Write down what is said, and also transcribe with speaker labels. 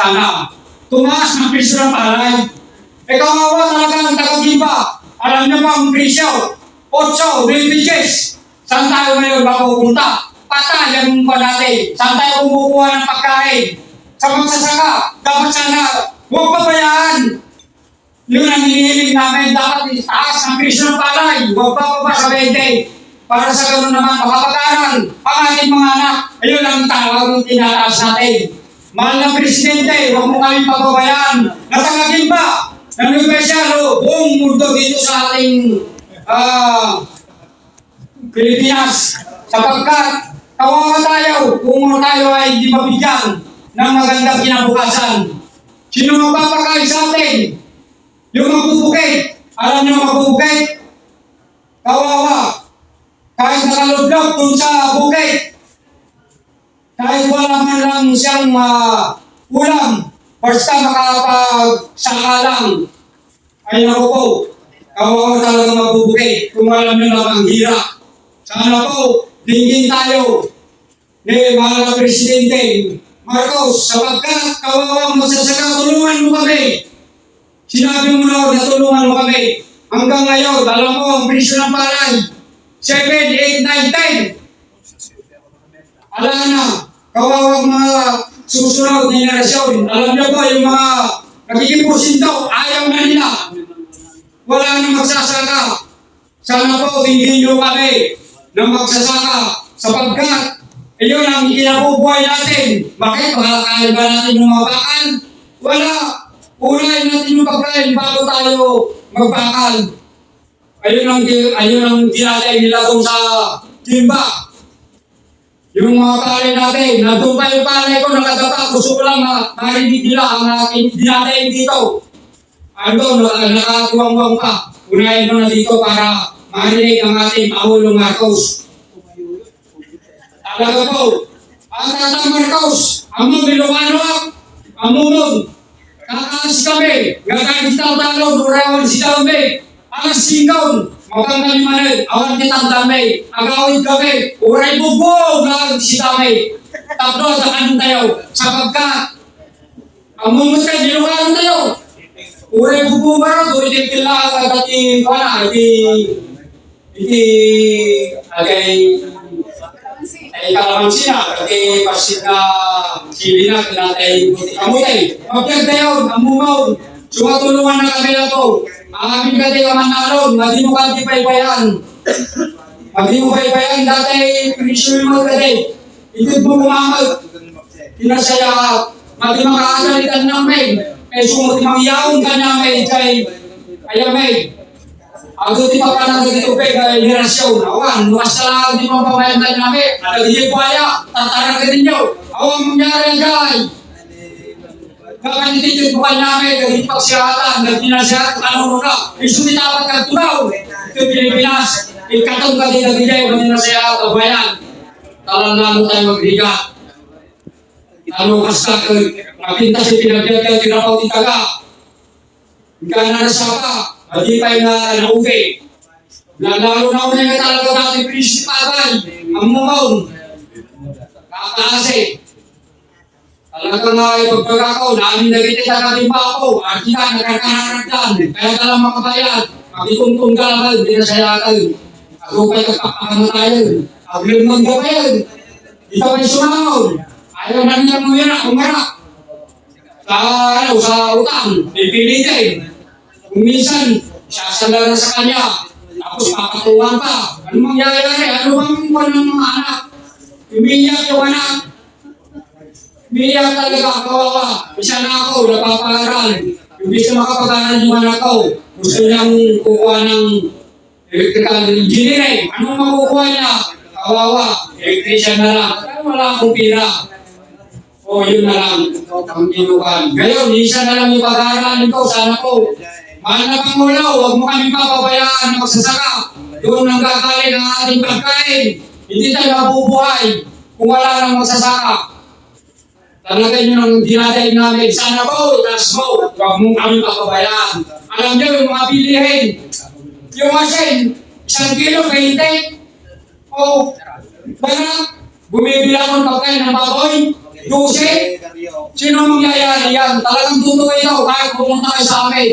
Speaker 1: sana. Tumaas ng presyo ng palay. E kawawa talaga ang taga-gimba. Alam niyo ba ang presyo? 8, 9 piches. Saan tayo ngayon mapupunta? Patay ang pa natin. Saan tayo kumukuha ng pagkain? Sa magsasaka, dapat sana huwag pabayaan. Yun ang hinihiling namin, dapat itaas ang presyo ng palay. Huwag pa pa sa 20. Para sa gano'n naman, makapag-aral ang ating mga anak. Ayun ang tawag ng tinataas natin. Mahal ng Presidente, huwag mo kami pababayaan. Natangagin ba? Ng Nubesyalo, buong mundo dito sa ating ah, Pilipinas. Sapagkat kawawa tayo kung tayo ay hindi mabigyan ng magandang kinabukasan. Sino magpapakain sa atin? Yung magbubukit. Alam niyo magbubukit? Kawawa. Kahit nakaludlog dun sa bukit. Kahit lang siyang uh, ulam. Basta makapagsaka lang. Ay naku po. Kawawa talaga magbubukit. Kung alam niyo lang ang hirap. Sana po, dinggin tayo ni mahal na Presidente Marcos sapagkat kawawa magsasaka, tulungan mo kami. Sinabi mo na na tulungan mo kami. Hanggang ngayon, alam mo ang presyo ng palay. 7, 8, 9, 10. Ala na, kawawang mga susunod na henerasyon. Alam niyo ba yung mga nagiging porsinto, ayaw na nila. Wala nang magsasaka. Sana po, hindi niyo kami na magsasaka sapagkat iyon ang kinabubuhay natin. Bakit? Makakain ba natin yung mga bakal? Wala. Unahin natin yung pagkain bago tayo magbakal. Ayun ang, ayun ang dinatay nila doon sa timba. Yung mga palay natin, nandun pa yung palay ko, nakadapa, gusto ko lang na marinig nila ang aking dinatay dito. Ano, na- nakatuwang-wang pa. Unahin mo na dito para marinig ang ating Pangulong Marcos. Talaga po, ang Tatang Marcos, Ilocano, ang mumog, kakaas kami, gagawin kita talo, durawan si Dame, ang singkaw, Magang kalimanan, awan kitang dami, agawin kami, uray bubog lang si dami. Tapos, takan tayo, sapagkat, ang mumunta, dinukaan tayo. Uray bubog rin, doon din kila, kagati, wala, hindi, hindi, agay, ay kalamansi na, kati pasit na sili na, kinatay. Pagkag tayo, amumaw, sumatulungan na kami na to. Ang aming kati ka man naroon, hindi mo kati paypayan. Pag di mo paypayan, dati, pinisyo mo kati. Ikot mo kumamag, pinasaya ka, mati makakagalitan ng may, eh sumot mangyaon ka namin kay, kaya may, Ako di pa parang dito pe kay henerasyon. Awan, luwas na lang di mo pamayan tayo namin. Nagiging buhaya, tatarang ka ninyo. Awang mangyari kay. Hindi yung buhay namin, naging nasihat, ano mo na, isu dapat kang tunaw. Ito Pilipinas, ikatong ka din nagigay, naging nasihat, ang bayan. Talang lalo tayo maghiga. Ano kasta ka, mapinta si pinagdagal, tinapaw di taga. Ika na nasapa, hindi pa yung na nauwi. Lalo na una nga talaga natin prinsipagay, ang mumaw. Kakaase. Talaga nga yung pagkakaw, namin nagitid na natin pa ako. At kita, nagkakaragdan. Kaya ka lang makabayad. Makitungtong ka lang, hindi na sayatan. Ako pa'y kapapakano tayo. Ang limang gabi. Ito pa'y sumangaw. Ayaw na niya umira, umira. Sa, ano, sa utang, pipilitin. Kung minsan, sasala na sa kanya. Tapos papatuwan pa. Ano mangyayari? Ano bang iwan ng mga anak? Umiiyak yung anak. Umiiyak talaga, kawawa. Isa na ako, napapangaral. Imbis na makapag-aral yung anak ko, gusto niyang kukuha ng electrical engineering. Anong makukuha niya? Kawawa. Electrician na lang. Kaya wala akong pira. O yun na lang ang ginukan. Ngayon, isa na lang yung pag-aaralin ko. Sana po, mahal na huwag mo kami papabayaan na magsasaka. Doon ang gagaling ang ating pagkain. Hindi tayo mabubuhay kung wala nang magsasaka. Talaga yun ang dinadaig namin. Sana po, tas mo, huwag mo kami papabayaan. Alam niyo, yung mga bilihin, yung asin, isang kilo, 20. O, baga, bumibili ako ng pagkain ng baboy. Jose? Sino ang mangyayari yan? Talagang totoo ito kahit pumunta kayo sa amin.